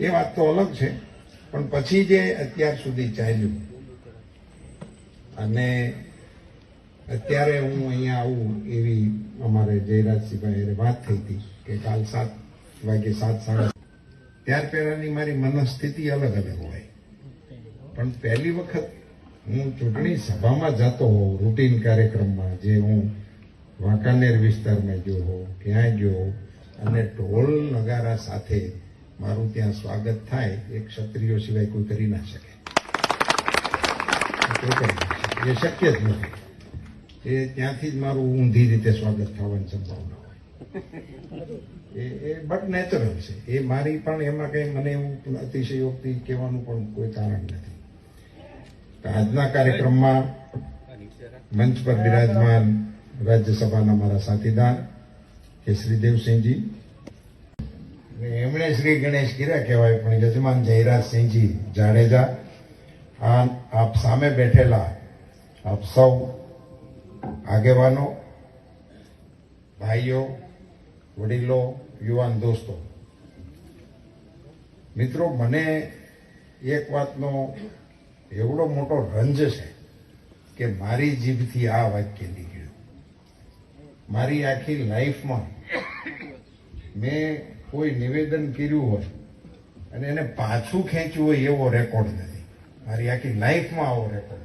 એ વાત તો અલગ છે, પણ પછી જે અત્યાર સુધી ચાલ્યું, અને અત્યારે હું અહીંયા આવું એવી અમારે જયરાજસિંહભાઈ વાત થઈ હતી કે કાલ સાત વાગે સાત સાડા ત્યાર પહેલાની મારી મનસ્થિતિ અલગ અલગ હોય. પણ પહેલી વખત હું ચૂંટણી સભામાં જતો હોઉં, રૂટીન કાર્યક્રમમાં, જે હું વાંકાનેર વિસ્તારમાં ગયો હોઉં ક્યાંય ગયો અને ઢોલ નગારા સાથે મારું ત્યાં સ્વાગત થાય એ ક્ષત્રિયો સિવાય કોઈ કરી ના શકે. એ શક્ય જ નથી એ ત્યાંથી જ મારું ઊંધી રીતે સ્વાગત થવાની સંભાવના હોય. એ એ બટ નેચરલ છે. એ મારી પણ એમાં કંઈ મને એવું અતિશયોક્તિ કહેવાનું પણ કોઈ કારણ નથી. આજના કાર્યક્રમમાં મંચ પર બિરાજમાન રાજ્યસભાના મારા સાથીદાર, કે શ્રી દેવસિંહજી એમણે શ્રી ગણેશ કીરા કહેવાય, પણ યજમાન જયરાજસિંહજી જાડેજા, આ આપ સામે બેઠેલા આપ સૌ આગેવાનો, ભાઈઓ, વડીલો, યુવાન દોસ્તો. મિત્રો, મને એક વાતનો એવડો મોટો રંજ છે કે મારી જીભથી આ વાક્ય નીકળ્યું. મારી આખી લાઈફમાં મેં કોઈ નિવેદન કર્યું હોય અને એને પાછું ખેંચ્યું હોય એવો રેકોર્ડ નથી. મારી આખી લાઈફમાં આવો રેકોર્ડ